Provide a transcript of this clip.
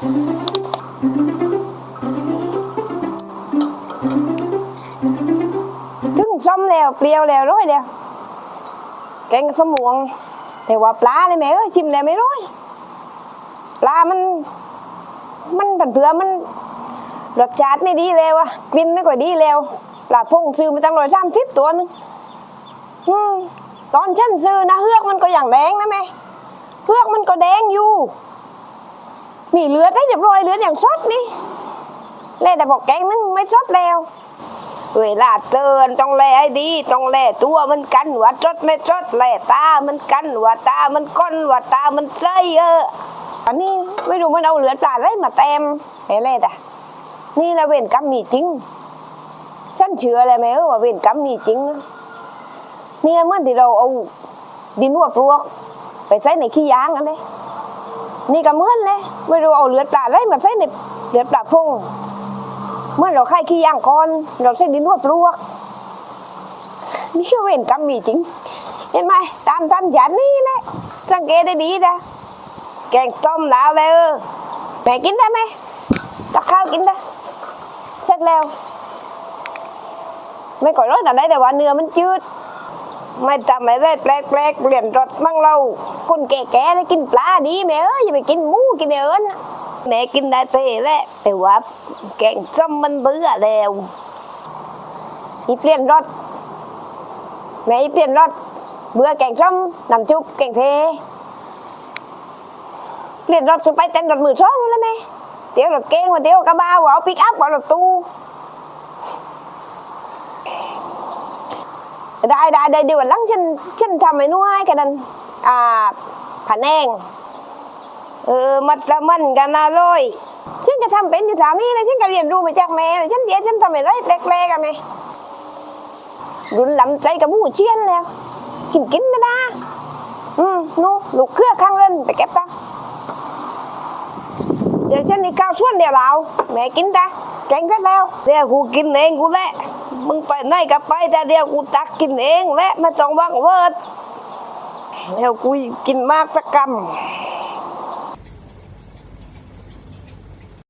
ถึงส้มแล้วเปรี้ยวแล้วร้อยแล้วแกงสมวง แต่ว่าปลาเลยแม่เอ้ยชิมแล้วไม่ร้อยปลามัน มันผันเผือมันรสชาติไม่ดีแล้วอะกลิ่นไม่ค่อยดีแล้วปลาพงซื้อมาจังร้อยสามสิบตัวนึงตอนฉันซื้อนะเฮือกมันก็อย่างแดงนะแม่เฮือกมันก็แดงอยู่ มีเลือดได้เรียบร้อยเลือดอย่างสดนี่เลยแต่บอกแกงนึงไม่สดแล้ว เวลาเตือนต้องแลให้ดีต้องแลตัวมันกันว่าจดไม่จดแลตามันกันว่าตามันก้นว่าตามันใจเอออันนี้ไม่รู้มันเอาเหลือปลาอะไรมาเต็มเอะไรแต่นี่ละเวรกรรมมีจริง ฉันเชื่อเลยไหมเออว่าเวรกรรมมีจริงเนี่ยเมื่อที่เราเอาดินหัวปลวก ไปใส่ในขี้ยางอันนี้ นี่ก็เหมือนเลยไม่รู้เอาเลือดปลาอะไรมาใส่ในเลือดปลาพงเมื่อเราค่ขี้ย่างก่อน เราใช้ดินหัวปลวก นี่เวรกรรมมีจริง เห็นไหมตามทันยันนี่แหละสังเกตได้ดีนะแกงต้มแล้วเลยเอแม่กินได้ไหมตักข้าวกินได้เสร็จแล้ว ไม่ก่อยร้อยแต่ได้แต่ว่าเนื้อมันจืด ไม่ทำอะไรแปลกๆเปลี่ยนรสมั่งเราคนแก่ๆได้กินปลาดีแม่เอ้ยอย่าไปกินหมูกินเอิญแม่กินได้เต้แหละแต่ว่าแกงส้มมันเบื่อแล้วอีเปลี่ยนรสแม่อีเปลี่ยนรสเบื่อแกงส้มน้ำจุบแกงเท เปลี่ยนรถสไปเต้นรถมือช่องแล้วแม่เดี๋ยวรถเก่งมาเดี๋ยวกระบะว่าเอาปิกอัพว่ารถตู้ ได้ได้ได้เดี๋ยววันหลังฉันฉันทำไอ้นู่นให้กันนั่นอ่าผันแนงเออมัดสมันกันนะเลยฉันก็ทำเป็นอยู่ถามีเลยฉันก็เรียนรู้มาจากแม่เลยฉันเดี๋ยวฉันทำอะไรแปลกๆกันไหมรุนลำใจกับหมูเชียนแล้ว กินกินไม่ได้อืมนู่ลูกเครือข้างเล่นไปเก็บตังเดี๋ยวฉันนี่ข้าวส่วนเดี๋ยวเราแม่กินตาแกงเสร็จแล้วเดี๋ยวกูกินเองกูแหละ มึงไปไหนก็ไปแต่เดียวกูตักกินเองและไม่ต้องวังเวิร์ดแล้วกูกินมากสักกำ